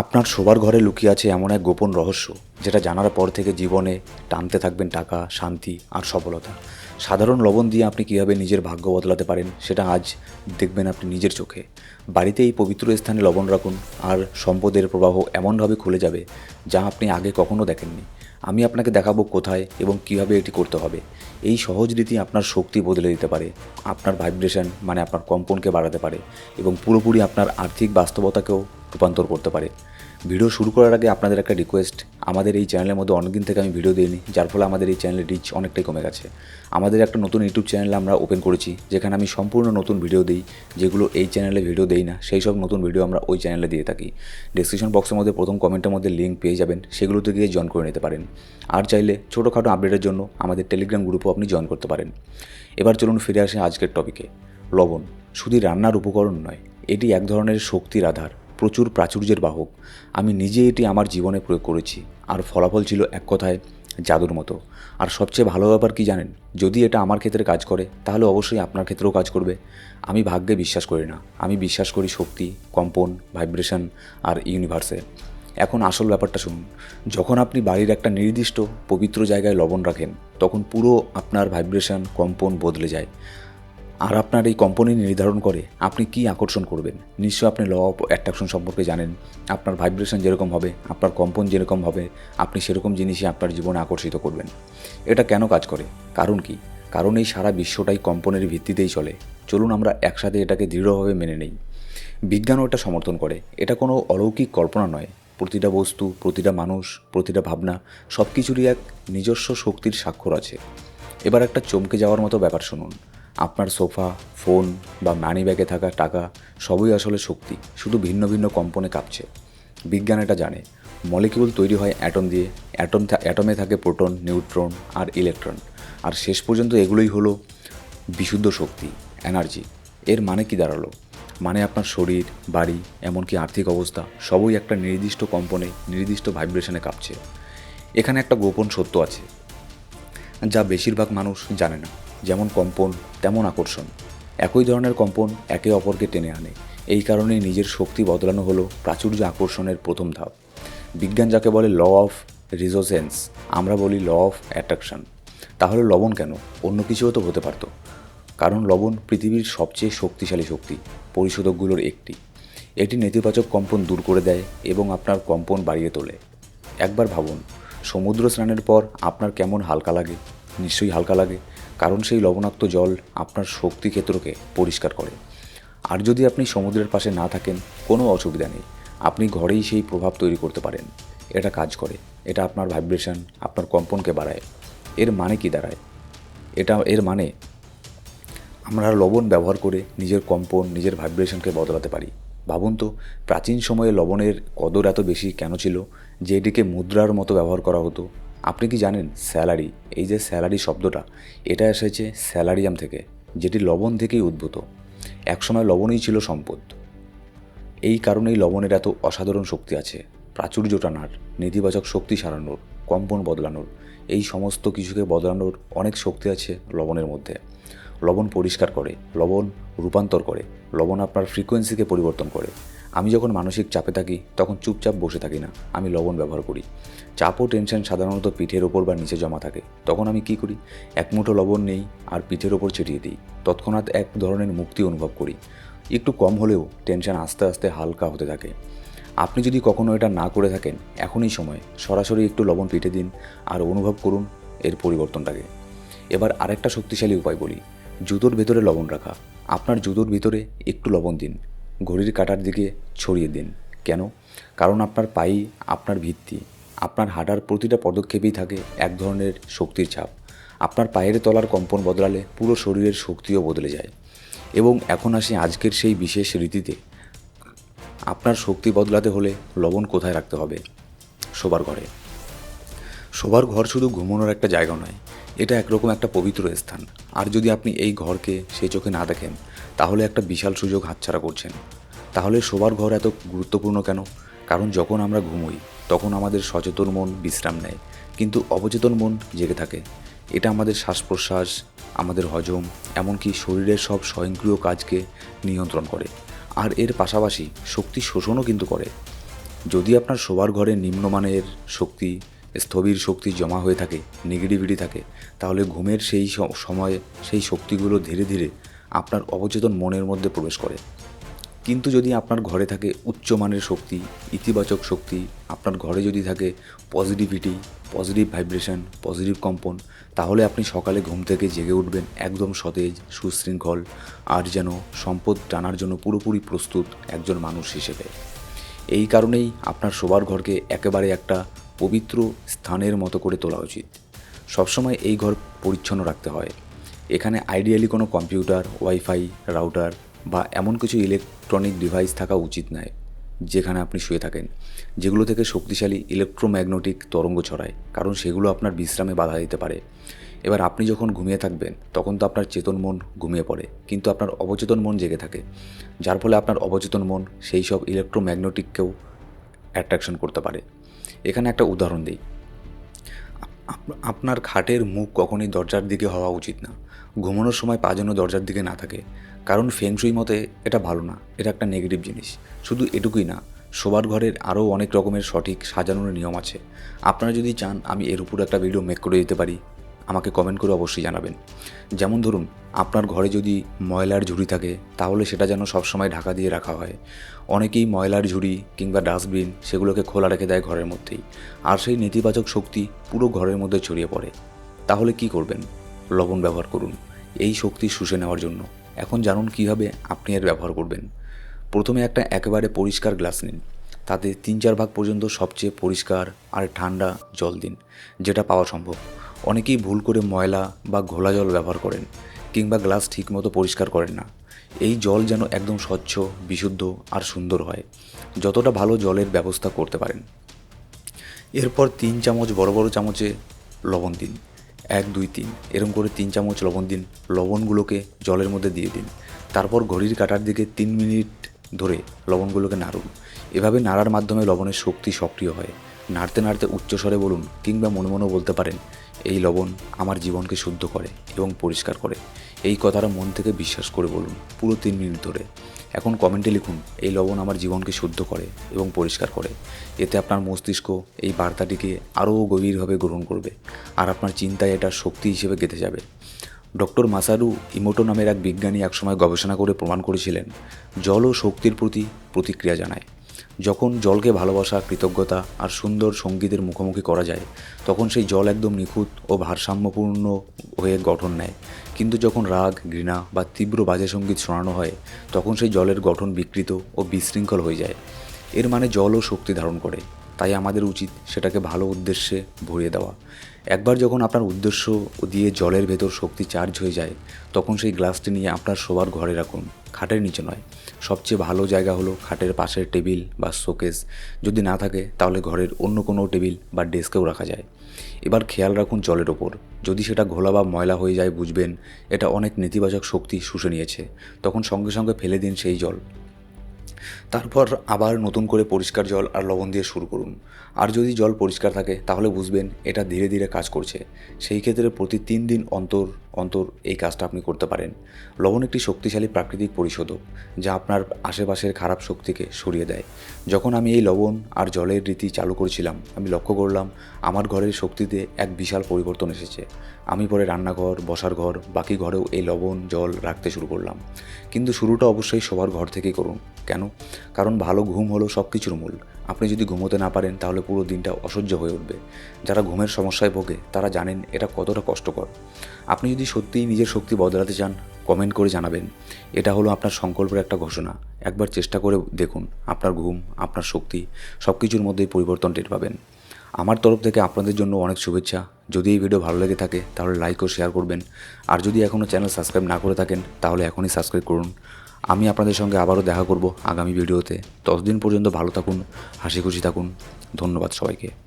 আপনার শোবার ঘরে লুকিয়ে আছে এমন এক গোপন রহস্য, যেটা জানার পর থেকে জীবনে টানতে থাকবেন টাকা, শান্তি আর সফলতা। সাধারণ লবণ দিয়ে আপনি কীভাবে নিজের ভাগ্য বদলাতে পারেন, সেটা আজ দেখবেন আপনি নিজের চোখে। বাড়িতে এই পবিত্র স্থানে লবণ রাখুন, আর সম্পদের প্রবাহ এমনভাবে খুলে যাবে যা আপনি আগে কখনো দেখেননি। আমি আপনাকে দেখাবো কোথায় এবং কীভাবে এটি করতে হবে। এই সহজ রীতি আপনার শক্তি বদলে দিতে পারে, আপনার ভাইব্রেশন মানে আপনার কম্পনকে বাড়াতে পারে এবং পুরোপুরি আপনার আর্থিক বাস্তবতাকেও রূপান্তর করতে পারে। ভিডিও শুরু করার আগে আপনাদের একটা রিকোয়েস্ট আমাদের এই চ্যানেলের মধ্যে অনেকদিন থেকে আমি ভিডিও দিইনি, যার ফলে আমাদের এই চ্যানেলের রিচ অনেকটাই কমে গেছে। আমাদের একটা নতুন ইউটিউব চ্যানেল আমরা ওপেন করেছি, যেখানে আমি সম্পূর্ণ নতুন ভিডিও দিই, যেগুলো এই চ্যানেলে ভিডিও দেই না, সেই সব নতুন ভিডিও আমরা ওই চ্যানেলে দিয়ে থাকি। ডিসক্রিপশন বক্সের মধ্যে প্রথম কমেন্টের মধ্যে লিঙ্ক পেয়ে যাবেন, সেগুলোতে গিয়ে জয়েন করে নিতে পারেন। আর চাইলে ছোটোখাটো আপডেটের জন্য আমাদের টেলিগ্রাম গ্রুপও আপনি জয়েন করতে পারেন। এবার চলুন ফিরে আসে আজকের টপিকে লবণ, শুধু রান্নার উপকরণ নয়, এটি এক ধরনের শক্তির আধার। প্রচুর প্রাচুর্যের বাহক। আমি নিজে এটি আমার জীবনে প্রয়োগ করেছি। আর ফলাফল ছিল এক কথায় জাদুর মতো। আর সবচেয়ে ভালো ব্যাপার কি জানেন? যদি এটা আমার ক্ষেত্রে কাজ করে, তাহলে অবশ্যই আপনার ক্ষেত্রেও কাজ করবে। আমি ভাগ্যে বিশ্বাস করি না। আমি বিশ্বাস করি শক্তি, কম্পন, ভাইব্রেশন আর ইউনিভার্সে। এখন আসল ব্যাপারটা শুনুন। যখন আপনি বাড়ির একটা নির্দিষ্ট পবিত্র জায়গায় লবণ রাখেন, তখন পুরো আপনার ভাইব্রেশন, কম্পন বদলে যায়। আর আপনার এই কোম্পানি নির্ধারণ করে আপনি কি আকর্ষণ করবেন? নিশ্চয় আপনি ল অফ অ্যাট্রাকশন সম্পর্কে জানেন। আপনার ভাইব্রেশন যেরকম হবে, আপনার কম্পন যেরকম হবে, আপনি সেরকম জিনিসই আপনার জীবনে আকর্ষিত করবেন। এটা কেন কাজ করে? কারণ কি? কারণ এই সারা বিশ্বটাই কম্পনের ভিত্তিতেই চলে। চলুন আমরা একসাথে এটাকে দৃঢ়ভাবে মেনে নেই। বিজ্ঞানও এটা সমর্থন করে। এটা কোনো অলৌকিক কল্পনা নয়। প্রতিটা বস্তু, প্রতিটা মানুষ, প্রতিটা ভাবনা সব কিছুরই এক নিজস্ব শক্তির স্বাক্ষর আছে। এবার একটা চমকে যাওয়ার মতো ব্যাপার শুনুন। আপনার সোফা, ফোন বা মানি ব্যাগে থাকা টাকা সবই আসলে শক্তি, শুধু ভিন্ন ভিন্ন কম্পনে কাঁপছে। বিজ্ঞান এটা জানে, মলিকিউল তৈরি হয় অ্যাটম দিয়ে, অ্যাটম অ্যাটমে থাকে প্রোটন, নিউট্রন আর ইলেকট্রন। আর শেষ পর্যন্ত এগুলোই হলো বিশুদ্ধ শক্তি, এনার্জি। এর মানে কি দাঁড়াল? মানে আপনার শরীর, বাড়ি, এমনকি আর্থিক অবস্থা, সবই একটা নির্দিষ্ট কম্পনে, নির্দিষ্ট ভাইব্রেশনে কাঁপছে। এখানে একটা গোপন সত্য আছে, যা বেশিরভাগ মানুষ জানে না। যেমন কম্পন, তেমন আকর্ষণ। একই ধরনের কম্পন একে অপরকে টেনে আনে। এই কারণেই নিজের শক্তি বদলানো হলো প্রাচুর্য আকর্ষণের প্রথম ধাপ। বিজ্ঞান যাকে বলে ল অফ রিজোসেন্স, আমরা বলি ল অফ অ্যাট্রাকশন। তাহলে লবণ কেন? অন্য কিছুও তো হতে পারতো। কারণ লবণ পৃথিবীর সবচেয়ে শক্তিশালী শক্তি, পরিশোধকগুলোর একটি। এটি নেতিবাচক কম্পন দূর করে দেয় এবং আপনার কম্পন বাড়িয়ে তোলে। একবার ভাবুন, সমুদ্র স্নানের পর আপনার কেমন হালকা লাগে? নিশ্চয়ই হালকা লাগে। কারণ সেই লবণাক্ত জল আপনার শক্তি ক্ষেত্রকে পরিষ্কার করে। আর যদি আপনি সমুদ্রের পাশে না থাকেন, কোনো অসুবিধা নেই। আপনি ঘরেই সেই প্রভাব তৈরি করতে পারেন। এটা কাজ করে। এটা আপনার ভাইব্রেশন আপনার কম্পনকে বাড়ায়। এর মানে কি দাঁড়ায়? এটা এর মানে আমরা লবণ ব্যবহার করে নিজের কম্পন, নিজের ভাইব্রেশনকে বদলাতে পারি। ভাবুন তো, প্রাচীন সময়ে লবণের কদর এত বেশি কেন ছিল যে এটিকে মুদ্রার মতো ব্যবহার করা হতো? আপনি কি জানেন স্যালারি, এই যে স্যালারি শব্দটা, এটা এসেছে স্যালারিয়াম থেকে, যেটি লবণ থেকেই উদ্ভূত। একসময় লবণই ছিল সম্পদ। এই কারণেই লবণের এত অসাধারণ শক্তি আছে প্রাচুর্য টানার নেতিবাচক শক্তি সারানোর, কম্পন বদলানোর, এই সমস্ত কিছুকে বদলানোর অনেক শক্তি আছে লবণের মধ্যে। লবণ পরিষ্কার করে, লবণ রূপান্তর করে, লবণ আপনার ফ্রিকোয়েন্সিকে পরিবর্তন করে। আমি যখন মানসিক চাপে থাকি, তখন চুপচাপ বসে থাকি না। আমি লবণ ব্যবহার করি। চাপ ও টেনশন সাধারণত পিঠের ওপর বা নিচে জমা থাকে। তখন আমি কি করি? এক মুঠো লবণ নেই আর পিঠের ওপর ছিটিয়ে দিই। তৎক্ষণাৎ এক ধরনের মুক্তি অনুভব করি। একটু কম হলেও টেনশন আস্তে আস্তে হালকা হতে থাকে। আপনি যদি কখনো এটা না করে থাকেন, এখনই সময়। সরাসরি একটু লবণ পিঠে দিন আর অনুভব করুন এর পরিবর্তনটাকে। এবার আরেকটা শক্তিশালী উপায় বলি। জুতোর ভেতরে লবণ রাখা। আপনার জুতোর ভিতরে একটু লবণ দিন। ঘড়ির কাটার দিকে ছড়িয়ে দিন। কেন? কারণ আপনার পাই আপনার ভিত্তি, আপনার হাঁটার প্রতিটা পদক্ষেপেই থাকে এক ধরনের শক্তির ছাপ। আপনার পায়ের তলার কম্পন বদলালে পুরো শরীরের শক্তিও বদলে যায়। এবং এখন আসি আজকের সেই বিশেষ রীতিতে। আপনার শক্তি বদলাতে হলে লবণ কোথায় রাখতে হবে? শোবার ঘরে। শোবার ঘর শুধু ঘুমানোর একটা জায়গা নয়, এটা একরকম একটা পবিত্র স্থান। আর যদি আপনি এই ঘরকে সেই চোখে না দেখেন তাহলে একটা বিশাল সুযোগ হাতছাড়া করছেন। তাহলে শোবার ঘর এত গুরুত্বপূর্ণ কেন? কারণ যখন আমরা ঘুমোই, তখন আমাদের সচেতন মন বিশ্রাম নেয়। কিন্তু অবচেতন মন জেগে থাকে। এটা আমাদের শ্বাস প্রশ্বাস আমাদের হজম, এমনকি শরীরের সব স্বয়ংক্রিয় কাজকে নিয়ন্ত্রণ করে। আর এর পাশাপাশি শক্তি শোষণও কিন্তু করে। যদি আপনার শোবার ঘরে নিম্নমানের শক্তি, স্থবির শক্তি জমা হয়ে থাকে নেগেটিভিটি থাকে, তাহলে ঘুমের সেই সময়ে, সেই শক্তিগুলো ধীরে ধীরে আপনার অবচেতন মনের মধ্যে প্রবেশ করে। কিন্তু যদি আপনার ঘরে থাকে উচ্চমানের শক্তি, ইতিবাচক শক্তি, আপনার ঘরে যদি থাকে পজিটিভিটি পজিটিভ ভাইব্রেশন পজিটিভ কম্পন তাহলে আপনি সকালে ঘুম থেকে জেগে উঠবেন একদম সতেজ, সুশৃঙ্খল, আর যেন সম্পদ টানার জন্য পুরোপুরি প্রস্তুত একজন মানুষ হিসেবে। এই কারণেই আপনার শোবার ঘরকে একেবারে একটা পবিত্র স্থানের মতো করে তোলা উচিত। সবসময় এই ঘর পরিচ্ছন্ন রাখতে হয়। এখানে আইডিয়ালি কোনো কম্পিউটার ওয়াইফাই রাউটার বা এমন কিছু ইলেকট্রনিক ডিভাইস থাকা উচিত নয়, যেখানে আপনি শুয়ে থাকেন, যেগুলো থেকে শক্তিশালী ইলেকট্রোম্যাগনেটিক তরঙ্গ ছড়ায়, কারণ সেগুলো আপনার বিশ্রামে বাধা দিতে পারে। এবার আপনি যখন ঘুমিয়ে থাকবেন, তখন তো আপনার চেতন মন ঘুমিয়ে পড়ে, কিন্তু আপনার অবচেতন মন জেগে থাকে, যার ফলে আপনার অবচেতন মন সেই সব ইলেকট্রোম্যাগনেটিককেও অ্যাট্রাকশন করতে পারে। এখানে একটা উদাহরণ দিই। আপনার খাটের মুখ কখনই দরজার দিকে হওয়া উচিত না। ঘুমানোর সময় পা যেন দরজার দিকে না থাকে। কারণ ফেংশুই মতে এটা ভালো না, এটা একটা নেগেটিভ জিনিস। শুধু এটুকুই না, শোবার ঘরের আরও অনেক রকমের সঠিক সাজানোর নিয়ম আছে। আপনারা যদি চান আমি এর উপর একটা ভিডিও মেক করে দিতে পারি, আমাকে কমেন্ট করে অবশ্যই জানাবেন। যেমন ধরুন, আপনার ঘরে যদি ময়লার ঝুড়ি থাকে, তাহলে সেটা যেন সবসময় ঢাকা দিয়ে রাখা হয়। অনেকেই ময়লার ঝুড়ি কিংবা ডাস্টবিন সেগুলোকে খোলা রেখে দেয় ঘরের মধ্যেই। আর সেই নেতিবাচক শক্তি পুরো ঘরের মধ্যে ছড়িয়ে পড়ে। তাহলে কি করবেন? লবণ ব্যবহার করুন। এই শক্তি শুষে নেওয়ার জন্য। এখন জানুন কীভাবে আপনি এর ব্যবহার করবেন। প্রথমে একটা একেবারে পরিষ্কার গ্লাস নিন। তাতে তিন চার ভাগ পর্যন্ত সবচেয়ে পরিষ্কার আর ঠান্ডা জল দিন, যেটা পাওয়া সম্ভব। অনেকেই ভুল করে ময়লা বা ঘোলা জল ব্যবহার করেন কিংবা গ্লাস ঠিকমতো পরিষ্কার করেন না। এই জল যেন একদম স্বচ্ছ, বিশুদ্ধ আর সুন্দর হয়, যতটা ভালো জলের ব্যবস্থা করতে পারেন। এরপর তিন চামচ বড় বড় চামচে লবণ দিন। এক, দুই, তিন। এরম করে তিন চামচ লবণ দিন। লবণগুলোকে জলের মধ্যে দিয়ে দিন। তারপর ঘড়ির কাটার দিকে তিন মিনিট ধরে লবণগুলোকে নাড়ুন। এভাবে নাড়ার মাধ্যমে লবণের শক্তি সক্রিয় হয়। নাড়তে নাড়তে উচ্চস্বরে বলুন কিংবা মনে মনে বলতে পারেন, এই লবণ আমার জীবনকে শুদ্ধ করে এবং পরিষ্কার করে। এই কথাটা মন থেকে বিশ্বাস করে বলুন, পুরো তিন মিনিট ধরে। এখন কমেন্টে লিখুন, এই লবণ আমার জীবনকে শুদ্ধ করে এবং পরিষ্কার করে। এতে আপনার মস্তিষ্ক এই বার্তাটিকে আরও গভীরভাবে গ্রহণ করবে আর আপনার চিন্তায় এটা শক্তি হিসেবে গেঁথে যাবে। ডক্টর মাসারু ইমোটো নামের এক বিজ্ঞানী একসময় গবেষণা করে প্রমাণ করেছিলেন, জল ও শক্তির প্রতি প্রতিক্রিয়া জানায়। যখন জলকে ভালোবাসা, কৃতজ্ঞতা আর সুন্দর সঙ্গীতের মুখোমুখি করা যায়, তখন সেই জল একদম নিখুঁত ও ভারসাম্যপূর্ণ হয়ে গঠন নেয়। কিন্তু যখন রাগ, ঘৃণা বা তীব্র বাজে সংগীত শোনানো হয়, তখন সেই জলের গঠন বিকৃত ও বিশৃঙ্খল হয়ে যায়। এর মানে জলও শক্তি ধারণ করে। তাই আমাদের উচিত সেটাকে ভালো উদ্দেশ্যে ভরিয়ে দেওয়া। একবার যখন আপনার উদ্দেশ্য দিয়ে জলের ভেতর শক্তি চার্জ হয়ে যায়, তখন সেই গ্লাসটি নিয়ে আপনার শোবার ঘরে রাখুন। খাটের নিচে নয়। সবচেয়ে ভালো জায়গা হলো খাটের পাশের টেবিল বা শোকেস। যদি না থাকে, তাহলে ঘরের অন্য কোনো টেবিল বা ডেস্কেও রাখা যায়। এবার খেয়াল রাখুন জলের ওপর। যদি সেটা ঘোলা বা ময়লা হয়ে যায়, বুঝবেন এটা অনেক নেতিবাচক শক্তি শুষে নিয়েছে। তখন সঙ্গে সঙ্গে ফেলে দিন সেই জল। তারপর আবার নতুন করে পরিষ্কার জল আর লবণ দিয়ে শুরু করুন। আর যদি জল পরিষ্কার থাকে, তাহলে বুঝবেন এটা ধীরে ধীরে কাজ করছে। সেই ক্ষেত্রে প্রতি তিন দিন অন্তর অন্তর এই কাজটা আপনি করতে পারেন। লবণ একটি শক্তিশালী প্রাকৃতিক পরিশোধক, যা আপনার আশেপাশের খারাপ শক্তিকে সরিয়ে দেয়। যখন আমি এই লবণ আর জলের রীতি চালু করেছিলাম, আমি লক্ষ্য করলাম আমার ঘরের শক্তিতে এক বিশাল পরিবর্তন এসেছে। আমি পরে রান্নাঘর, বসার ঘর, বাকি ঘরেও এই লবণ, জল রাখতে শুরু করলাম। কিন্তু শুরুটা অবশ্যই সবার ঘর থেকেই করুন। কেন? কারণ ভালো ঘুম হলো সব কিছুর মূল। আপনি যদি ঘুমোতে না পারেন, তাহলে পুরো দিনটা অসহ্য হয়ে উঠবে। যারা ঘুমের সমস্যায় ভোগে, তারা জানেন এটা কতটা কষ্টকর। আপনি যদি সত্যিই নিজের শক্তি বদলাতে চান, কমেন্ট করে জানাবেন। এটা হলো আপনার সংকল্পের একটা ঘোষণা। একবার চেষ্টা করে দেখুন, আপনার ঘুম, আপনার শক্তি সব কিছুর মধ্যেই পরিবর্তন টের পাবেন। আমার তরফ থেকে আপনাদের জন্য অনেক শুভেচ্ছা। যদি এই ভিডিও ভালো লেগে থাকে, তাহলে লাইক ও শেয়ার করবেন। আর যদি এখনও চ্যানেল সাবস্ক্রাইব না করে থাকেন, তাহলে এখনই সাবস্ক্রাইব করুন। আমি আপনাদের সঙ্গে আবারও দেখা করব আগামী ভিডিওতে। ততদিন পর্যন্ত ভালো থাকুন, হাসি খুশি থাকুন। ধন্যবাদ সবাইকে।